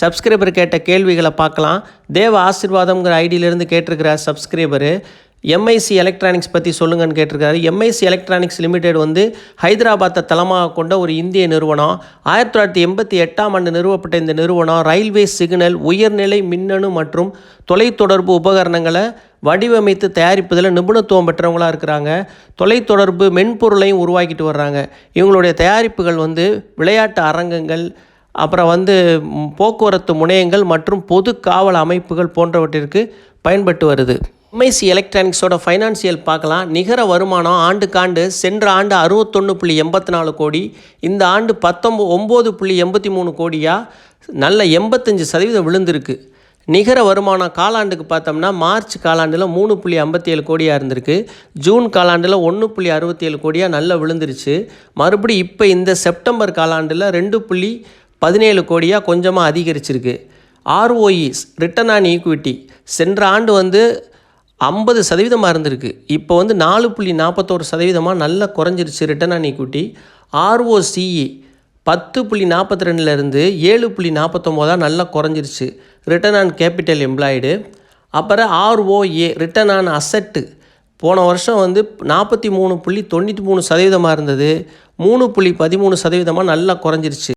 Subscriber கேட்ட கேள்விகளை பார்க்கலாம். தேவ ஆசீர்வாதம்ங்கிற ஐடியிலேருந்து கேட்டிருக்கிற சப்ஸ்கிரைபரு எம்ஐசி எலக்ட்ரானிக்ஸ் பற்றி சொல்லுங்கன்னு கேட்டிருக்காரு. எம்ஐசி எலக்ட்ரானிக்ஸ் லிமிடெட் வந்து ஹைதராபாத்தை தளமாக கொண்ட ஒரு இந்திய நிறுவனம். ஆயிரத்தி தொள்ளாயிரத்தி எண்பத்தி எட்டாம் ஆண்டு நிறுவப்பட்ட இந்த நிறுவனம் ரயில்வே சிக்னல் உயர்நிலை மின்னணு மற்றும் தொலைத்தொடர்பு உபகரணங்களை வடிவமைத்து தயாரிப்பதில் நிபுணத்துவம் பெற்றவங்களாக இருக்கிறாங்க. தொலைத்தொடர்பு மென்பொருளையும் உருவாக்கிட்டு வர்றாங்க. இவங்களுடைய தயாரிப்புகள் வந்து விளையாட்டு அரங்கங்கள் அப்புறம் வந்து போக்குவரத்து முனையங்கள் மற்றும் பொது காவல் அமைப்புகள் போன்றவற்றிற்கு பயன்பட்டு வருது. எம்ஐசி எலக்ட்ரானிக்ஸோட ஃபைனான்சியல் பார்க்கலாம். நிகர வருமானம் ஆண்டுக்காண்டு சென்ற ஆண்டு அறுபத்தொன்று புள்ளி எண்பத்தி நாலு கோடி. இந்த ஆண்டு பத்தொம்போ ஒம்பது புள்ளி எண்பத்தி மூணு கோடியாக நல்ல எண்பத்தஞ்சு சதவீதம் விழுந்திருக்கு. நிகர வருமானம் காலாண்டுக்கு பார்த்தோம்னா மார்ச் காலாண்டில் மூணு புள்ளி ஐம்பத்தி ஏழு கோடியாக இருந்திருக்கு. ஜூன் காலாண்டில் ஒன்று புள்ளி அறுபத்தி ஏழு கோடியாக நல்லா விழுந்துருச்சு. மறுபடியும் இப்போ இந்த செப்டம்பர் காலாண்டில் ரெண்டு புள்ளி பதினேழு கோடியாக கொஞ்சமாக அதிகரிச்சிருக்கு. ஆர்ஓஇஸ் ரிட்டர்ன் ஆன் ஈக்விட்டி சென்ற ஆண்டு வந்து ஐம்பது சதவீதமாக இருந்திருக்கு. இப்போ வந்து நாலு புள்ளி நாற்பத்தோரு சதவீதமாக நல்லா குறைஞ்சிருச்சு ரிட்டர்ன் ஆன் ஈக்விட்டி ஆர்ஓசிஇ பத்து புள்ளி நாற்பத்தி ரெண்டுலேருந்து ஏழு புள்ளி நாற்பத்தொம்போதாக நல்லா குறைஞ்சிருச்சு. ரிட்டர்ன் ஆன் கேபிட்டல் எம்ப்ளாய்டு அப்புறம் ஆர்ஓஏ ரிட்டர்ன் ஆன் அசட்டு போன வருஷம் வந்து நாற்பத்தி மூணு புள்ளி தொண்ணூற்றி மூணு சதவீதமாக இருந்தது. மூணு புள்ளி பதிமூணு சதவீதமாக நல்லா குறைஞ்சிருச்சு.